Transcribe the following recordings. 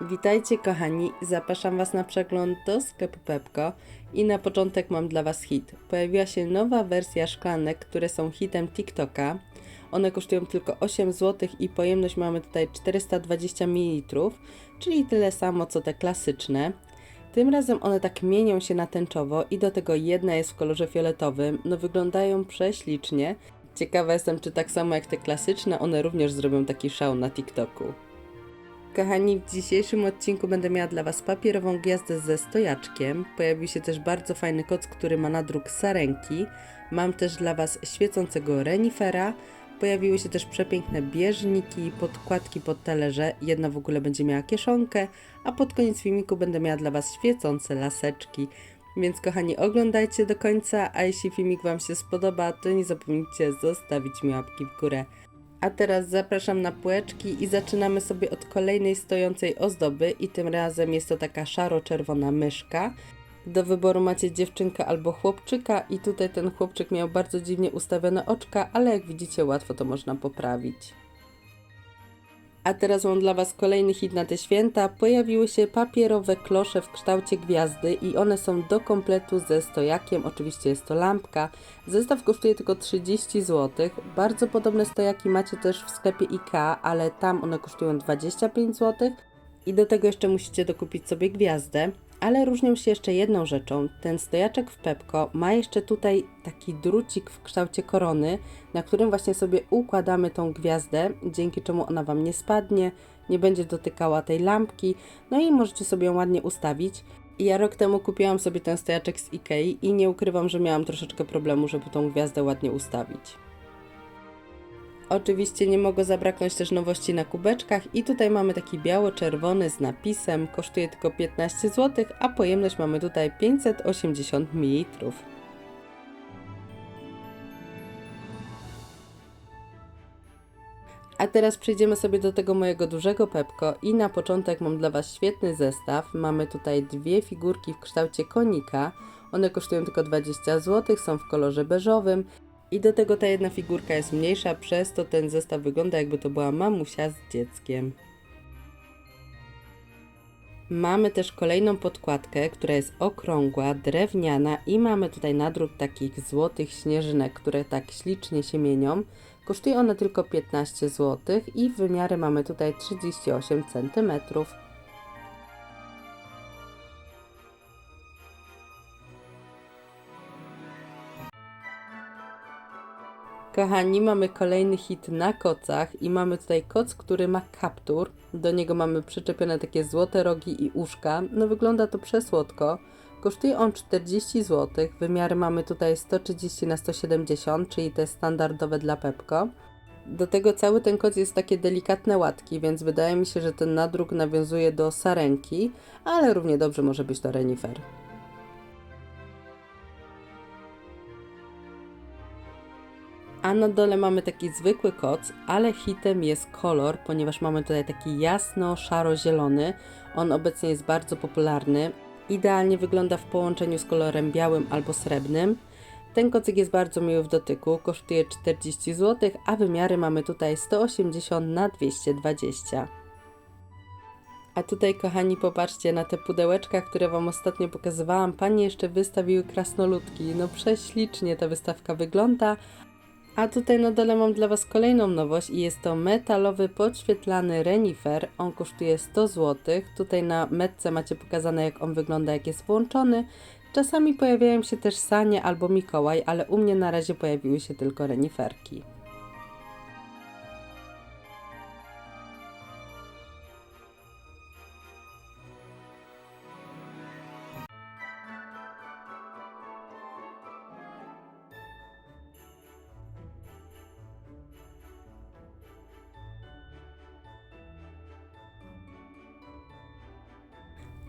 Witajcie kochani, zapraszam Was na przegląd do sklepu Pepko i na początek mam dla Was hit. Pojawiła się nowa wersja szklanek, które są hitem TikToka. One kosztują tylko 8 zł i pojemność mamy tutaj 420 ml, czyli tyle samo co te klasyczne. Tym razem one tak mienią się na tęczowo i do tego jedna jest w kolorze fioletowym. No wyglądają prześlicznie. Ciekawa jestem, czy tak samo jak te klasyczne, one również zrobią taki szał na TikToku. Kochani, w dzisiejszym odcinku będę miała dla Was papierową gwiazdę ze stojaczkiem. Pojawił się też bardzo fajny koc, który ma nadruk sarenki. Mam też dla Was świecącego renifera. Pojawiły się też przepiękne bieżniki podkładki pod talerze. Jedna w ogóle będzie miała kieszonkę, a pod koniec filmiku będę miała dla Was świecące laseczki. Więc kochani, oglądajcie do końca, a jeśli filmik Wam się spodoba, to nie zapomnijcie zostawić mi łapki w górę. A teraz zapraszam na półeczki i zaczynamy sobie od kolejnej stojącej ozdoby i tym razem jest to taka szaro-czerwona myszka. Do wyboru macie dziewczynkę albo chłopczyka i tutaj ten chłopczyk miał bardzo dziwnie ustawione oczka, ale jak widzicie łatwo to można poprawić. A teraz mam dla Was kolejny hit na te święta. Pojawiły się papierowe klosze w kształcie gwiazdy i one są do kompletu ze stojakiem. Oczywiście jest to lampka. Zestaw kosztuje tylko 30 zł. Bardzo podobne stojaki macie też w sklepie IKEA, ale tam one kosztują 25 zł. I do tego jeszcze musicie dokupić sobie gwiazdę. Ale różnią się jeszcze jedną rzeczą. Ten stojaczek w Pepko ma jeszcze tutaj taki drucik w kształcie korony, na którym właśnie sobie układamy tą gwiazdę, dzięki czemu ona Wam nie spadnie, nie będzie dotykała tej lampki, no i możecie sobie ją ładnie ustawić. Ja rok temu kupiłam sobie ten stojaczek z Ikei i nie ukrywam, że miałam troszeczkę problemu, żeby tą gwiazdę ładnie ustawić. Oczywiście nie mogło zabraknąć też nowości na kubeczkach i tutaj mamy taki biało-czerwony z napisem, kosztuje tylko 15 zł, a pojemność mamy tutaj 580 ml. A teraz przejdziemy sobie do tego mojego dużego pepko i na początek mam dla Was świetny zestaw. Mamy tutaj dwie figurki w kształcie konika. One kosztują tylko 20 zł, są w kolorze beżowym i do tego ta jedna figurka jest mniejsza, przez to ten zestaw wygląda jakby to była mamusia z dzieckiem. Mamy też kolejną podkładkę, która jest okrągła, drewniana i mamy tutaj nadruk takich złotych śnieżynek, które tak ślicznie się mienią. Kosztuje ona tylko 15 zł i wymiary mamy tutaj 38 cm. Kochani, mamy kolejny hit na kocach i mamy tutaj koc, który ma kaptur. Do niego mamy przyczepione takie złote rogi i uszka. No wygląda to przesłodko. Kosztuje on 40 zł. Wymiary mamy tutaj 130 na 170, czyli te standardowe dla Pepko. Do tego cały ten koc jest takie delikatne łatki, więc wydaje mi się, że ten nadruk nawiązuje do sarenki, ale równie dobrze może być to renifer. A na dole mamy taki zwykły koc, ale hitem jest kolor, ponieważ mamy tutaj taki jasno-szaro-zielony. On obecnie jest bardzo popularny. Idealnie wygląda w połączeniu z kolorem białym albo srebrnym. Ten kocyk jest bardzo miły w dotyku, kosztuje 40 zł, a wymiary mamy tutaj 180 na 220. A tutaj, kochani, popatrzcie na te pudełeczka, które Wam ostatnio pokazywałam. Panie jeszcze wystawiły krasnoludki. No prześlicznie ta wystawka wygląda. A tutaj na dole mam dla Was kolejną nowość i jest to metalowy podświetlany renifer. On kosztuje 100 zł. Tutaj na metce macie pokazane jak on wygląda, jak jest włączony. Czasami pojawiają się też sanie albo Mikołaj, ale u mnie na razie pojawiły się tylko reniferki.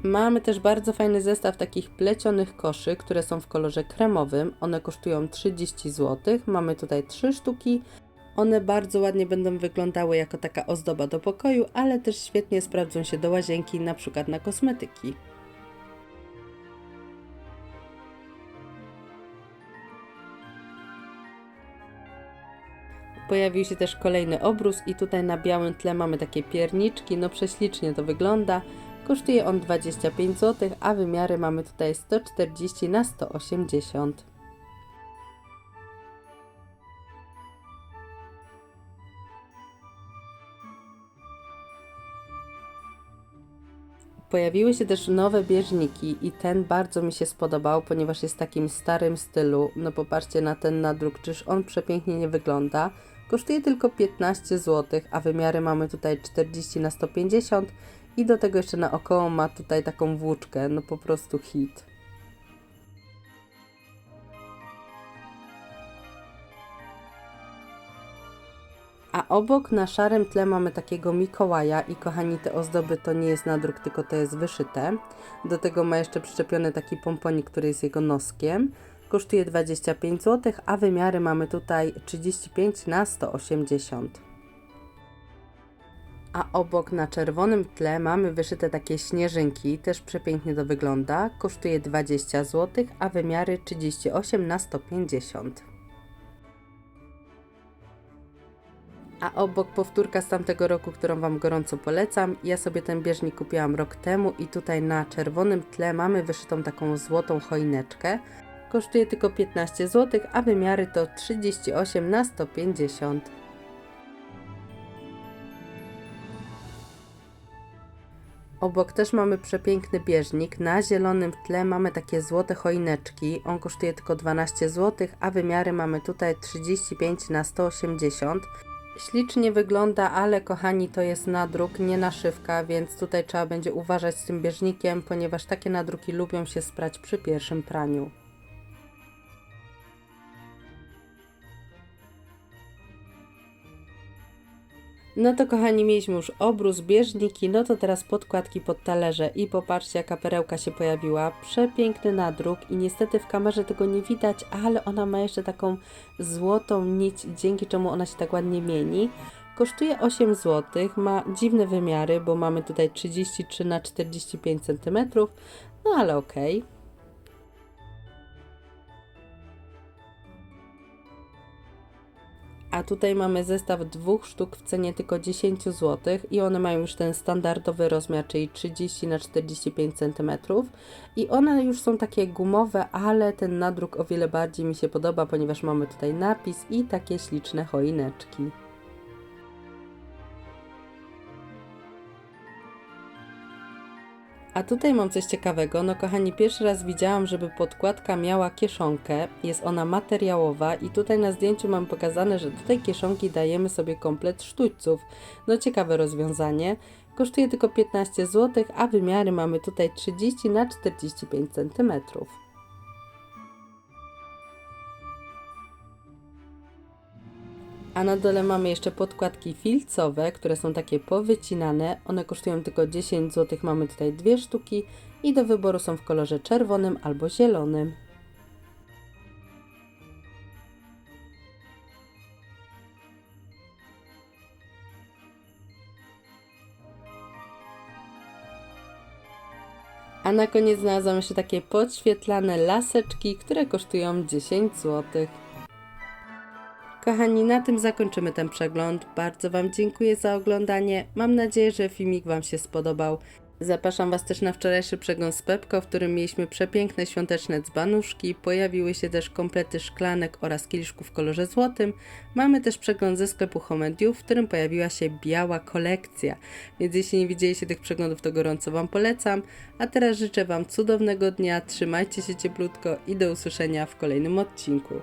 Mamy też bardzo fajny zestaw takich plecionych koszy, które są w kolorze kremowym. One kosztują 30 zł. Mamy tutaj 3 sztuki. One bardzo ładnie będą wyglądały jako taka ozdoba do pokoju, ale też świetnie sprawdzą się do łazienki, na przykład na kosmetyki. Pojawił się też kolejny obrus i tutaj na białym tle mamy takie pierniczki, no prześlicznie to wygląda. Kosztuje on 25 zł, a wymiary mamy tutaj 140 na 180. Pojawiły się też nowe bieżniki i ten bardzo mi się spodobał, ponieważ jest takim starym stylu. No popatrzcie na ten nadruk, czyż on przepięknie nie wygląda. Kosztuje tylko 15 zł, a wymiary mamy tutaj 40 na 150 i do tego jeszcze naokoło ma tutaj taką włóczkę, no po prostu hit. A obok na szarym tle mamy takiego Mikołaja i kochani te ozdoby to nie jest nadruk, tylko to jest wyszyte. Do tego ma jeszcze przyczepiony taki pomponik, który jest jego noskiem. Kosztuje 25 zł, a wymiary mamy tutaj 35 na 180. A obok na czerwonym tle mamy wyszyte takie śnieżynki, też przepięknie to wygląda. Kosztuje 20 zł, a wymiary 38 na 150. A obok powtórka z tamtego roku, którą Wam gorąco polecam. Ja sobie ten bieżnik kupiłam rok temu i tutaj na czerwonym tle mamy wyszytą taką złotą choineczkę. Kosztuje tylko 15 zł, a wymiary to 38 na 150. Obok też mamy przepiękny bieżnik. Na zielonym tle mamy takie złote choineczki. On kosztuje tylko 12 zł, a wymiary mamy tutaj 35 na 180. Ślicznie wygląda, ale kochani, to jest nadruk, nie naszywka, więc tutaj trzeba będzie uważać z tym bieżnikiem, ponieważ takie nadruki lubią się sprać przy pierwszym praniu. No to kochani, mieliśmy już obrus, bieżniki, no to teraz podkładki pod talerze i popatrzcie jaka perełka się pojawiła. Przepiękny nadruk i niestety w kamerze tego nie widać, ale ona ma jeszcze taką złotą nić, dzięki czemu ona się tak ładnie mieni. Kosztuje 8 zł, ma dziwne wymiary, bo mamy tutaj 33 na 45 cm, no ale okej. Okay. A tutaj mamy zestaw dwóch sztuk w cenie tylko 10 zł i one mają już ten standardowy rozmiar, czyli 30 na 45 cm. I one już są takie gumowe, ale ten nadruk o wiele bardziej mi się podoba, ponieważ mamy tutaj napis i takie śliczne choineczki. A tutaj mam coś ciekawego. No kochani, pierwszy raz widziałam, żeby podkładka miała kieszonkę. Jest ona materiałowa i tutaj na zdjęciu mam pokazane, że do tej kieszonki dajemy sobie komplet sztućców. No ciekawe rozwiązanie. Kosztuje tylko 15 zł, a wymiary mamy tutaj 30 na 45 cm. A na dole mamy jeszcze podkładki filcowe, które są takie powycinane. One kosztują tylko 10 zł. Mamy tutaj dwie sztuki i do wyboru są w kolorze czerwonym albo zielonym. A na koniec znalazłam jeszcze takie podświetlane laseczki, które kosztują 10 złotych. Kochani, na tym zakończymy ten przegląd. Bardzo Wam dziękuję za oglądanie. Mam nadzieję, że filmik Wam się spodobał. Zapraszam Was też na wczorajszy przegląd z Pepko, w którym mieliśmy przepiękne świąteczne dzbanuszki. Pojawiły się też komplety szklanek oraz kieliszków w kolorze złotym. Mamy też przegląd ze sklepu Homediu, w którym pojawiła się biała kolekcja. Więc jeśli nie widzieliście tych przeglądów, to gorąco Wam polecam. A teraz życzę Wam cudownego dnia, trzymajcie się cieplutko i do usłyszenia w kolejnym odcinku.